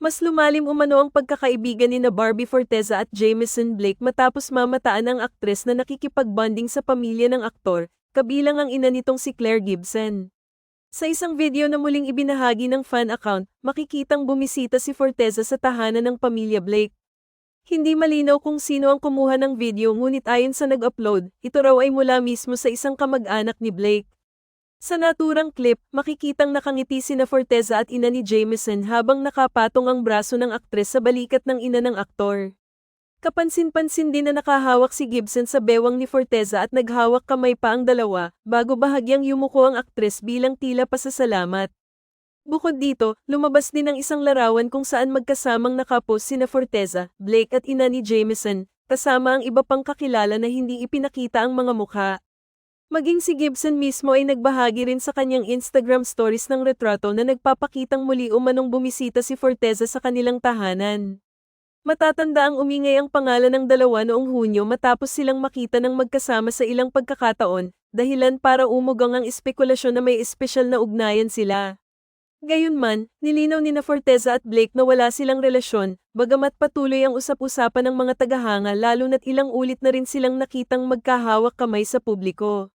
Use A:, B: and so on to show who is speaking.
A: Mas lumalim umano ang pagkakaibigan ni na Barbie Forteza at Jameson Blake matapos mamataan ang aktres na nakikipagbonding sa pamilya ng aktor, kabilang ang ina nitong si Claire Gibson. Sa isang video na muling ibinahagi ng fan account, makikitang bumisita si Forteza sa tahanan ng pamilya Blake. Hindi malinaw kung sino ang kumuha ng video ngunit ayon sa nag-upload, ito raw ay mula mismo sa isang kamag-anak ni Blake. Sa naturang clip, makikitang nakangiti sina Forteza at ina ni Jameson habang nakapatong ang braso ng aktres sa balikat ng ina ng aktor. Kapansin-pansin din na nakahawak si Gibson sa bewang ni Forteza at naghawak kamay pa ang dalawa, bago bahagyang yumuko ang aktres bilang tila pasasalamat. Bukod dito, lumabas din ang isang larawan kung saan magkasamang nakapost sina Forteza, Blake at ina ni Jameson, kasama ang iba pang kakilala na hindi ipinakita ang mga mukha. Maging si Gibson mismo ay nagbahagi rin sa kanyang Instagram stories ng retrato na nagpapakitang muli umanong bumisita si Forteza sa kanilang tahanan. Matatanda ang umingay ang pangalan ng dalawa noong Hunyo matapos silang makita ng magkasama sa ilang pagkakataon, dahilan para umugang ang espekulasyon na may espesyal na ugnayan sila. Gayunman, nilinaw ni na Forteza at Blake na wala silang relasyon, bagamat patuloy ang usap-usapan ng mga tagahanga lalo na't ilang ulit na rin silang nakitang magkahawak kamay sa publiko.